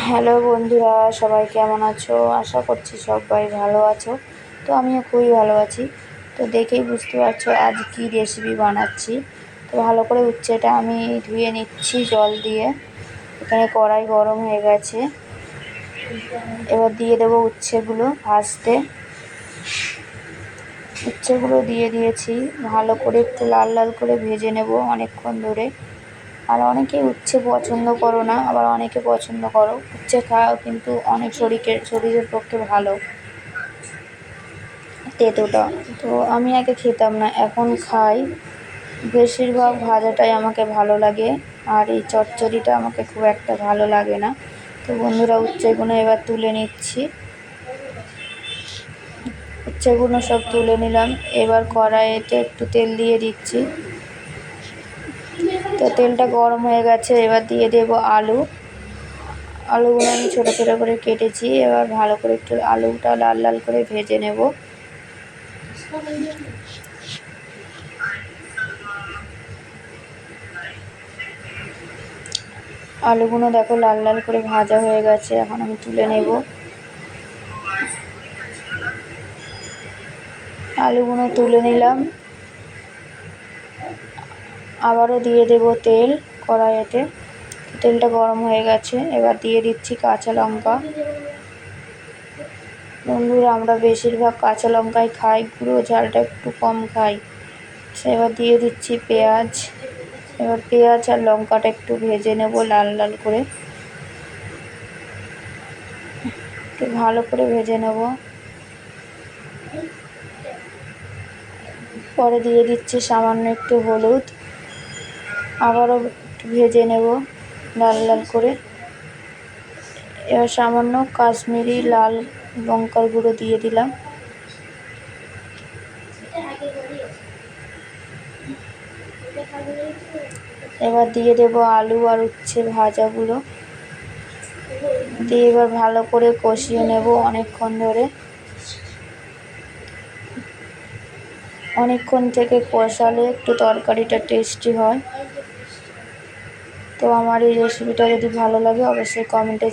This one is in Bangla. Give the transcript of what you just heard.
হ্যালো বন্ধুরা, সবাই কেমন আছো? আশা করছি সবাই ভালো আছো। তো আমিও খুবই ভালো আছি। তো দেখেই বুঝতে পারছ আজ কি রেসিপি বানাচ্ছি। তো ভালো করে উচ্ছেটা আমি ধুয়ে নিচ্ছি জল দিয়ে। এখানে কড়াই গরম হয়ে গেছে। এবার দিয়ে দেবো উচ্ছেগুলো ভাজতে। উচ্ছেগুলো দিয়ে দিয়েছি। ভালো করে একটু লাল লাল করে ভেজে নেব অনেকক্ষণ ধরে। আর অনেকে উচ্ছে পছন্দ করো না, আবার অনেকে পছন্দ করো। উচ্ছে খাওয়াও কিন্তু অনেক শরীরের শরীরের পক্ষে ভালো। তেঁতোটা। তো আমি আগে খেতাম না, এখন খাই। বেশিরভাগ ভাজাটাই আমাকে ভালো লাগে, আর এই চচ্চড়িটা আমাকে খুব একটা ভালো লাগে না। তো বন্ধুরা উচ্ছেগুলো এবার তুলে নিচ্ছি। উচ্ছেগুলো সব তুলে নিলাম। এবার কড়াইতে একটু তেল দিয়ে দিচ্ছি। তো তেলটা গরম হয়ে গেছে, এবার দিয়ে দেব আলু। আলুগুলো আমি ছোটো ছোটো করে কেটেছি, এবার ভালো করে একটু আলুটা লাল লাল করে ভেজে নেব। আলুগুলো দেখো লাল লাল করে ভাজা হয়ে গেছে, এখন আমি তুলে নেব। আলুগুলো তুলে নিলাম। আবারও দিয়ে দেব তেল কড়াইতে। তেলটা গরম হয়ে গেছে, এবার দিয়ে দিচ্ছি কাঁচা লঙ্কা। বন্ধুরা, আমরা বেশিরভাগ কাঁচা লঙ্কাই খাই, গুঁড়ো ঝালটা একটু কম খাই। এবার দিয়ে দিচ্ছি পেঁয়াজ। এবার পেঁয়াজ আর লঙ্কাটা একটু ভেজে নেব লাল লাল করে। একটু ভালো করে ভেজে নেব। পরে দিয়ে দিচ্ছি সামান্য একটু হলুদ। আবারও ভেজে নেব লাল লাল করে। এবার সামান্য কাশ্মীরি লাল লঙ্কার গুঁড়ো দিয়ে দিলাম। এবার দিয়ে দেব আলু আর উচ্ছে ভাজাগুলো দিয়ে এবার ভালো করে কষিয়ে নেব অনেকক্ষণ ধরে। অনেকক্ষণ থেকে কষালে একটু তরকারিটা টেস্টি হয়। তো আমার এই রেসিপিটা যদি ভালো লাগে অবশ্যই কমেন্টে